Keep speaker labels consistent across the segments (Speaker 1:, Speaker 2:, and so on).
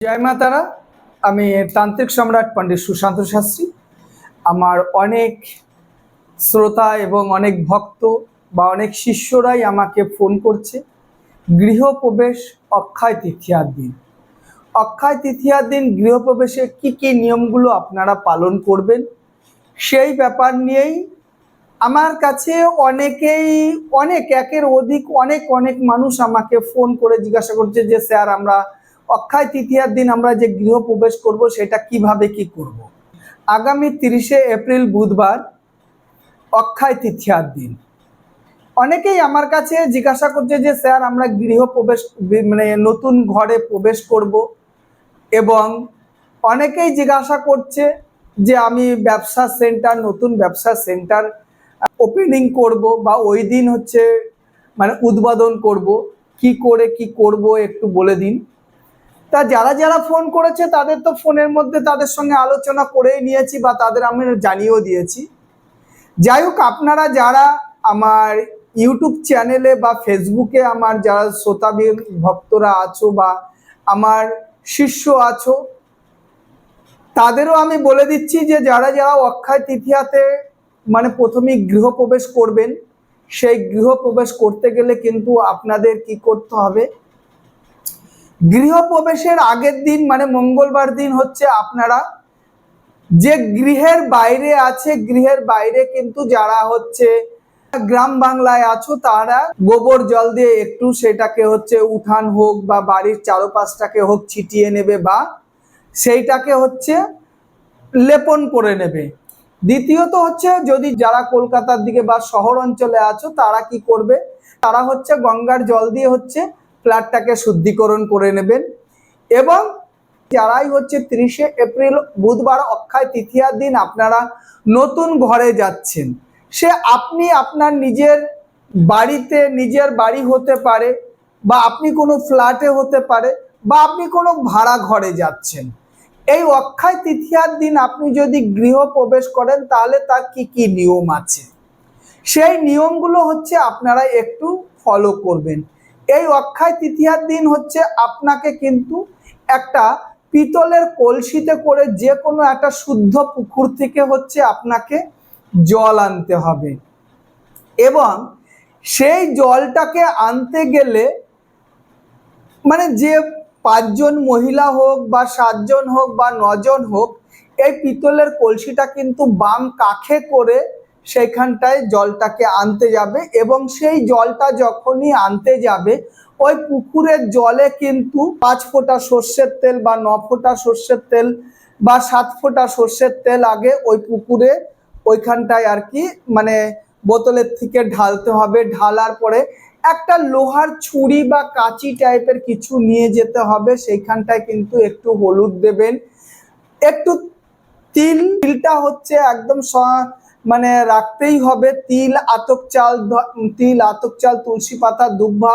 Speaker 1: জয় মা তারা আমি তান্ত্রিক সম্রাট পণ্ডিত সুশান্ত শাস্ত্রী। আমার অনেক শ্রোতা এবং অনেক ভক্ত বা অনেক শিষ্যরাই আমাকে ফোন করছে। গৃহপ্রবেশ অক্ষয় তৃতীয়ার দিন। অক্ষয় তৃতীয়ার দিন গৃহপ্রবেশে কি কি নিয়মগুলো আপনারা পালন করবেন, সেই ব্যাপার নিয়েই আমার কাছে অনেকেই, অনেক, একের অধিক অনেক অনেক মানুষ আমাকে ফোন করে জিজ্ঞাসা করছে যে, স্যার, আমরা অক্ষয় তৃতীয়ার দিন আমরা যে গৃহপ্রবেশ করব, সেটা কীভাবে কি করব। আগামী তিরিশে এপ্রিল বুধবার অক্ষয় তৃতীয়ার দিন। অনেকেই আমার কাছে জিজ্ঞাসা করছে যে, স্যার, আমরা গৃহপ্রবেশ মানে নতুন ঘরে প্রবেশ করব? এবং অনেকেই জিজ্ঞাসা করছে যে, আমি ব্যবসা সেন্টার, নতুন ব্যবসা সেন্টার ওপেনিং করব বা ওই দিন হচ্ছে মানে উদ্বোধন করব। কি করে কি করব একটু বলে দিন। তা যারা যারা ফোন করেছে, তাদের তো ফোনের মধ্যে তাদের সঙ্গে আলোচনা করেই নিয়েছি বা তাদের আমি জানিয়েও দিয়েছি। যাই হোক, আপনারা যারা আমার ইউটিউব চ্যানেলে বা ফেসবুকে আমার যারা শ্রোতাবীর ভক্তরা আছো বা আমার শিষ্য আছো, তাদেরও আমি বলে দিচ্ছি যে যারা যারা অক্ষয় তৃতীয়াতে মানে প্রথমেই গৃহপ্রবেশ করবেন, সেই গৃহপ্রবেশ করতে গেলে কিন্তু আপনাদের কি করতে হবে? গৃহপ্রবেশের আগের দিন মানে মঙ্গলবার দিন হচ্ছে আপনারা যে গৃহের বাইরে আছে, গৃহের বাইরে কিন্তু যারা হচ্ছে গ্রাম বাংলায় আছো, তারা গোবর জল দিয়ে একটু সেটাকে হচ্ছে উঠান হোক বা বাড়ির চারপাশটাকে হোক ছিটিয়ে নেবে বা সেইটাকে হচ্ছে লেপন করে নেবে। দ্বিতীয়ত হচ্ছে যদি যারা কলকাতার দিকে বা শহর অঞ্চলে আছো, তারা কি করবে? তারা হচ্ছে গঙ্গার জল দিয়ে হচ্ছে ফ্ল্যাটটাকে শুদ্ধিকরণ করে নেবেন। এবং যারাই হচ্ছে তিরিশে এপ্রিল, বুধবার অক্ষয় তৃতীয়ার দিন আপনারা নতুন ঘরে যাচ্ছেন, সে আপনি আপনার নিজের বাড়িতে নিজের বাড়ি হতে পারে বা আপনি কোনো ফ্ল্যাটে হতে পারে বা আপনি কোনো ভাড়া ঘরে যাচ্ছেন। এই অক্ষয় তৃতীয়ার দিন আপনি যদি গৃহ প্রবেশ করেন, তাহলে তার কি কি নিয়ম আছে? সেই নিয়মগুলো হচ্ছে আপনারা একটু ফলো করবেন। এই অক্ষয় তৃতীয়ার দিন হচ্ছে আপনাকে কিন্তু একটা পিতলের কলসিতে করে যে কোনো একটা শুদ্ধ পুকুর থেকে হচ্ছে আপনাকে জল আনতে হবে। এবং সেই জলটাকে আনতে গেলে মানে যে পাঁচজন মহিলা হোক বা সাতজন হোক বা নজন হোক, এই পিতলের কলসিটা কিন্তু বাম কাখে করে সেইখানটায় জলটাকে আনতে যাবে এবং সেই জলটা যখনই আনতে যাবে, ওই পুকুরের জলে কিন্তু পাঁচ ফোঁটা সর্ষের তেল বা ন ফোঁটা সর্ষের তেল বা সাত ফোঁটা সর্ষের তেল আগে ওই পুকুরে ওইখানটায় আর কি মানে বোতলের থেকে ঢালতে হবে। ঢালার পরে একটা লোহার ছুরি বা কাঁচি টাইপের কিছু নিয়ে যেতে হবে। সেইখানটায় কিন্তু একটু হলুদ দেবেন। একটু তিল, তিলটা হচ্ছে একদম মানে রাখতেই হবে তিল আতক চাল তিল আতক চাল, তুলসী পাতা, দুব্বা।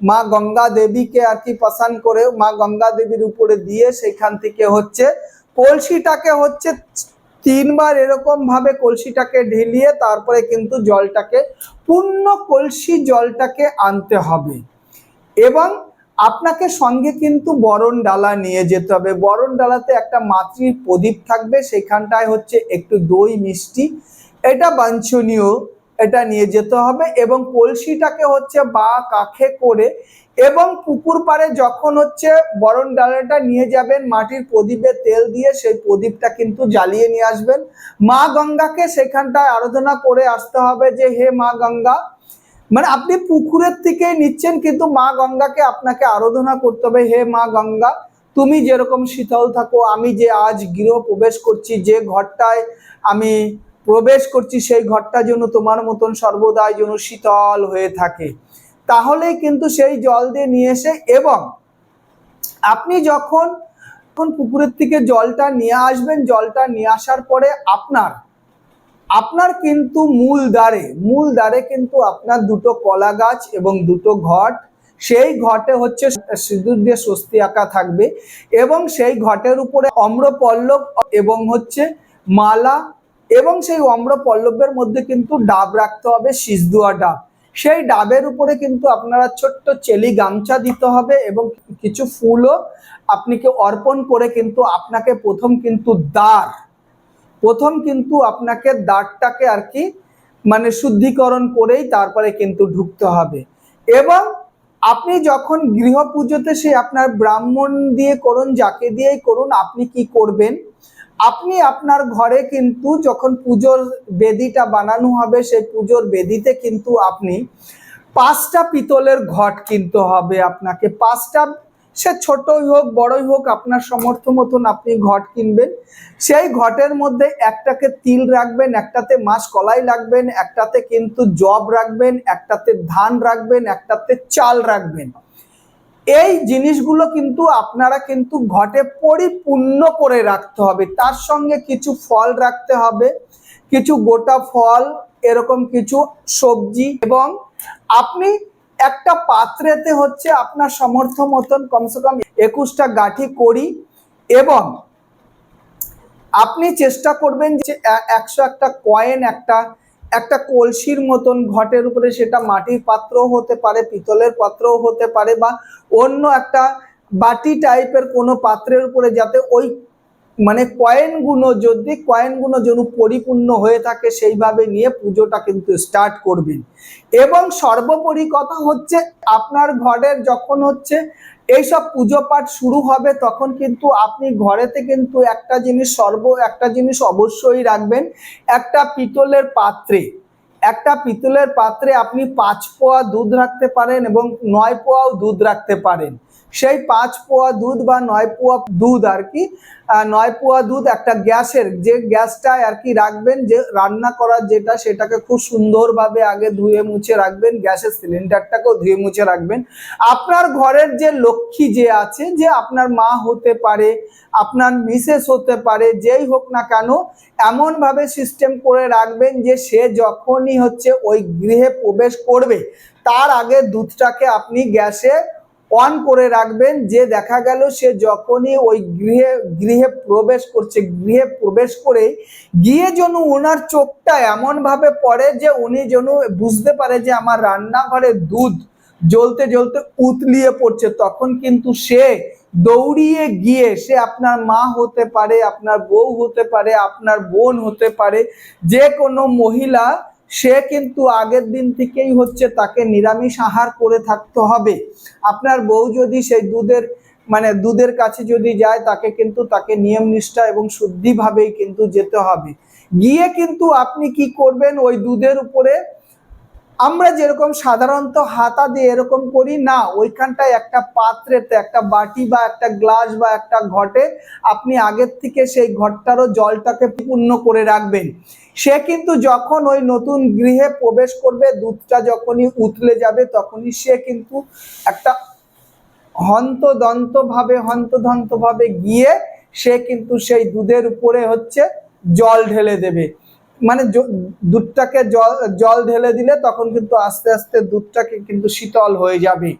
Speaker 1: মা গঙ্গা দেবীকে আর কি পাসান করে মা গঙ্গা দেবীর উপরে দিয়ে সেখান থেকে হচ্ছে কলসিটাকে হচ্ছে তিনবার এরকম ভাবে কলসিটাকে ঢেলিয়ে তারপরে কিন্তু জলটাকে, পূর্ণ কলসি জলটাকে আনতে হবে। এবং আপনাকে সঙ্গে কিন্তু বরণ ডালা নিয়ে যেতে হবে। বরণ ডালাতে একটা মাতৃ প্রদীপ থাকবে, সেখানটায় হচ্ছে একটু দই মিষ্টি এটা বাঞ্ছনীয়, এটা নিয়ে যেতে হবে এবং কলসিটাকে হচ্ছে বা কাখে করে এবং পুকুর পাড়ে যখন হচ্ছে বরণ ডালাটা নিয়ে যাবেন, মাটির প্রদীপে তেল দিয়ে সেই প্রদীপটা কিন্তু জ্বালিয়ে নিয়ে আসবেন। মা গঙ্গাকে সেখানটায় আরাধনা করে আসতে হবে যে, হে মা গঙ্গা। মানে আপনি পুকুরের থেকে নিচ্ছেন কিন্তু মা গঙ্গাকে আপনাকে আরাধনা করতে হবে, হে মা গঙ্গা, তুমি যেরকম শীতল থাকো, আমি যে আজ গৃহ প্রবেশ করছি, যে ঘরটায় আমি প্রবেশ করছি সেই ঘরটা যেন তোমার মতন সর্বদাই যেন শীতল হয়ে থাকে। তাহলেই কিন্তু সেই জল দিয়ে নিয়ে এসে এবং আপনি যখন যখন পুকুরের থেকে জলটা নিয়ে আসবেন, জলটা নিয়ে আসার পরে আপনার আপনার কিন্তু মূল দ্বারে মূল দ্বারে কিন্তু আপনার দুটো কলা গাছ এবং দুটো ঘট। সেই ঘটে হচ্ছে সিঁদুর দিয়ে স্বস্তি আঁকা থাকবে এবং সেই ঘটের উপরে অম্রপল্লব এবং হচ্ছে মালা এবং সেই অম্র পল্লবের মধ্যে কিন্তু ডাব রাখতে হবে সিজদুয়া ডাব। সেই ডাবের উপরে কিন্তু আপনারা ছোট্ট চেলি গামছা দিতে হবে এবং কিছু ফুলও আপনিকে অর্পণ করে কিন্তু আপনাকে প্রথম কিন্তু দ্বার, প্রথম কিন্তু আপনাকে দ্বারটাকে আর কি মানে শুদ্ধিকরণ করেই তারপরে কিন্তু ঢুকতে হবে। এবং আপনি যখন গৃহ পুজোতে সে আপনার ব্রাহ্মণ দিয়ে করুন, যাকে দিয়েই করুন, আপনি কি করবেন? আপনি আপনার ঘরে কিন্তু যখন পুজোর বেদিটা বানানো হবে, সেই পুজোর বেদিতে কিন্তু আপনি পাঁচটা পিতলের ঘট কিনতে হবে আপনাকে। পাঁচটা, সে ছোটই হোক, বড়ই হোক, আপনার সমর্থ মতন আপনি ঘট কিনবেন। সেই ঘটের মধ্যে একটাকে তিল রাখবেন, একটাতে মাছ কলাই রাখবেন, একটাতে কিন্তু জব রাখবেন, একটাতে ধান রাখবেন, একটাতে চাল রাখবেন। এই জিনিসগুলো কিন্তু আপনারা কিন্তু ঘটে পরিপূর্ণ করে রাখতে হবে। তার সঙ্গে কিছু ফল রাখতে হবে, কিছু গোটা ফল, এরকম কিছু সবজি এবং আপনি একটা পাত্রেতে হচ্ছে আপনার সমর্থ মতন কমসে কম একুশটা গাঠি করি এবং আপনি চেষ্টা করবেন যে একশো একটা কয়েন, একটা একটা কলসির মতন ঘটের উপরে, সেটা মাটির পাত্রও হতে পারে, পিতলের পাত্রও হতে পারে বা অন্য একটা বাটি টাইপের কোনো পাত্রের উপরে যাতে ওই মানে কয়েনগুলো যদি কয়েনগুলো যেন পরিপূর্ণ হয়ে থাকে সেইভাবে নিয়ে পুজোটা কিন্তু স্টার্ট করবেন। এবং সর্বোপরি কথা হচ্ছে আপনার ঘরের যখন হচ্ছে এইসব পুজো পাঠ শুরু হবে তখন কিন্তু আপনি ঘরেতে কিন্তু একটা জিনিস সর্ব একটা জিনিস অবশ্যই রাখবেন, একটা পিতলের পাত্রে। একটা পিতলের পাত্রে আপনি পাঁচ পোয়া দুধ রাখতে পারেন এবং নয় পোয়াও দুধ রাখতে পারেন। সেই পাঁচ পোয়া দুধ বা নয় পোয়া দুধ আর কি নয় পোয়া দুধ একটা গ্যাসের, যে গ্যাসটা আর কি রাখবেন, যে রান্না করার যেটা, সেটাকে খুব সুন্দরভাবে আগে ধুয়ে মুছে রাখবেন, গ্যাসের সিলিন্ডারটাকেও ধুয়ে মুছে রাখবেন। আপনার ঘরের যে লক্ষ্মী যে আছে, যে আপনার মা হতে পারে, আপনার মিসেস হতে পারে, যেই হোক না কেন, এমনভাবে সিস্টেম করে রাখবেন যে সে যখনই হচ্ছে ওই গৃহে প্রবেশ করবে, তার আগে দুধটাকে আপনি গ্যাসে অন করে রাখবেন, যে দেখা গেল সে যখনই ওই গৃহে গৃহে প্রবেশ করছে, গৃহে প্রবেশ করে গিয়ে যেন ওনার চোখটা এমনভাবে পড়ে যে উনি যেন বুঝতে পারে যে আমার রান্নাঘরে দুধ জ্বলতে জ্বলতে উতলিয়ে পড়ছে। তখন কিন্তু সে দৌড়িয়ে গিয়ে, সে আপনার মা হতে পারে, আপনার বউ হতে পারে, আপনার বোন হতে পারে, যে কোনো মহিলা সে কিন্তু আগের দিন থেকেই হচ্ছে তাকে নিরামিষ আহার করে থাকতে হবে। আপনার বউ যদি সেই দুধের মানে দুধের কাছে যদি যায়, তাকে কিন্তু তাকে নিয়ম নিষ্ঠা এবং শুদ্ধিভাবেই কিন্তু যেতে হবে। গিয়ে কিন্তু আপনি কি করবেন, ওই দুধের উপরে আমরা যেরকম সাধারণত হাতা দিয়ে এরকম করি না, ওইখানটায় একটা পাত্রেতে একটা বাটি বা একটা গ্লাস বা একটা ঘটে আপনি আগের থেকে সেই ঘরটারও জলটাকে পূর্ণ করে রাখবেন। সে কিন্তু যখন ওই নতুন গৃহে প্রবেশ করবে, দুধটা যখনই উতলে যাবে তখনই সে কিন্তু একটা হন্তদন্ত ভাবে হন্তদন্ত ভাবে গিয়ে সে কিন্তু সেই দুধের উপরে হচ্ছে জল ঢেলে দেবে। মানে দুধটাকে জল জল ঢেলে দিলে তখন কিন্তু আস্তে আস্তে দুধটাকে কিন্তু শীতল হয়ে যাবে।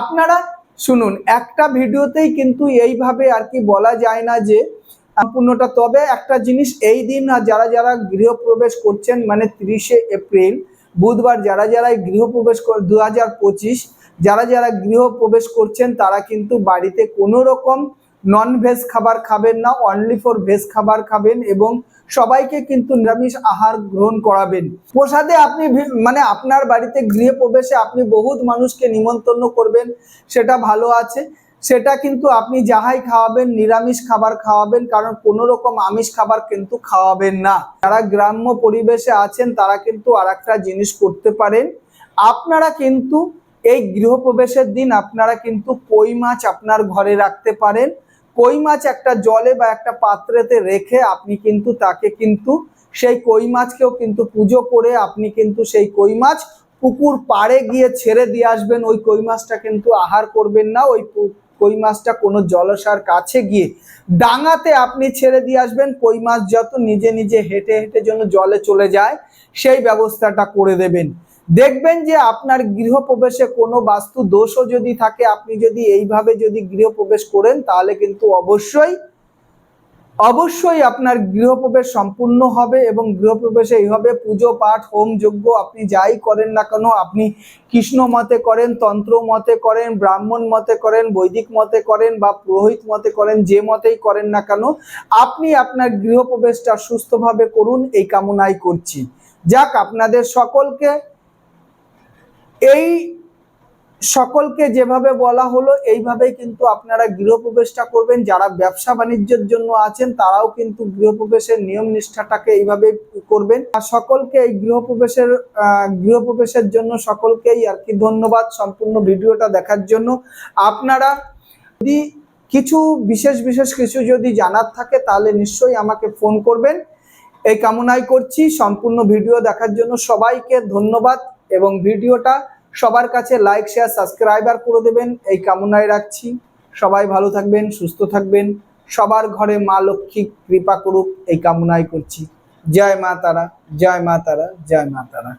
Speaker 1: আপনারা শুনুন, একটা ভিডিওতেই কিন্তু এইভাবে আর কি বলা যায় না যে সম্পূর্ণটা, তবে একটা জিনিস এই দিন আর যারা যারা গৃহপ্রবেশ করছেন মানে তিরিশে এপ্রিল, বুধবার যারা যারা গৃহপ্রবেশ দু হাজার পঁচিশ, যারা যারা গৃহপ্রবেশ করছেন, তারা কিন্তু বাড়িতে কোনো রকম নন ভেজ খাবার খাবেন না অনলি ফর ভেজ খাবার খাবেন এবং সবাইকে কিন্তু নিরামিষ আহার গ্রহণ করাবেন। প্রসাদে আপনি মানে আপনার বাড়িতে গৃহপ্রবেশে আপনি বহুত মানুষকে নিমন্ত্রণ করবেন, সেটা ভালো আছে। সেটা কিন্তু আপনি যাহাই খাওয়াবেন, নিরামিষ খাবার খাওয়াবেন, কারণ কোনো রকম আমিষ খাবার কিন্তু খাওয়াবেন না। যারা গ্রাম্য পরিবেশে আছেন, তারা কিন্তু আর একটা জিনিস করতে পারেন। আপনারা কিন্তু এই গৃহপ্রবেশের দিন আপনারা কিন্তু কই মাছ আপনার ঘরে রাখতে পারেন। কই মাছ একটা জলে বা একটা পাত্রেতে রেখে আপনি কিন্তু তাকে কিন্তু সেই কই মাছকেও কিন্তু পুজো করে আপনি কিন্তু সেই কই মাছ পুকুর পাড়ে গিয়ে ছেড়ে দিয়ে আসবেন। ওই কই মাছটা কিন্তু আহার করবেন না। ওই কই মাছটা কোনো জলসার কাছে গিয়ে ডাঙাতে আপনি ছেড়ে দিয়ে আসবেন। কই মাছ যত নিজে নিজে হেঁটে হেঁটে যেন জলে চলে যায়, সেই ব্যবস্থাটা করে দেবেন। দেখবেন যে আপনার গৃহপ্রবেশে কোনো বাস্তু দোষও যদি থাকে, আপনি যদি এইভাবে যদি গৃহপ্রবেশ করেন, তাহলে কিন্তু অবশ্যই অবশ্যই আপনার গৃহপ্রবেশ সম্পূর্ণ হবে এবং গৃহপ্রবেশে এইভাবে পুজো, পাঠ, হোম, যজ্ঞ আপনি যাই করেন না কেন, আপনি কৃষ্ণ মতে করেন, তন্ত্র মতে করেন, ব্রাহ্মণ মতে করেন, বৈদিক মতে করেন বা পুরোহিত মতে করেন, যে মতেই করেন না কেন, আপনি আপনার গৃহপ্রবেশটা সুস্থভাবে করুন, এই কামনাই করছি। যাক, আপনাদের সকলকে এই সকলকে যেভাবে বলা হলো, এইভাবেই কিন্তু আপনারা গৃহপ্রবেশটা করবেন। যারা ব্যবসা বাণিজ্যের জন্য আছেন, তারাও কিন্তু গৃহপ্রবেশের নিয়ম নিষ্ঠাটাকে এইভাবে করবেন। আর সকলকে এই গৃহপ্রবেশের গৃহপ্রবেশের জন্য সকলকেই আর কি ধন্যবাদ সম্পূর্ণ ভিডিওটা দেখার জন্য। আপনারা যদি কিছু, বিশেষ বিশেষ কিছু যদি জানার থাকে, তাহলে নিশ্চয়ই আমাকে ফোন করবেন। এই কামনাই করছি। সম্পূর্ণ ভিডিও দেখার জন্য সবাইকে ধন্যবাদ এবং ভিডিওটা সবার কাছে লাইক শেয়ার সাবস্ক্রাইবার করে দেবেন। এই কামনায় রাখছি। সবাই ভালো থাকবেন, সুস্থ থাকবেন। সবার ঘরে মা লক্ষ্মী কৃপা করুক, এই কামনায় করছি। জয় মা তারা, জয় মা তারা, জয় মা তারা।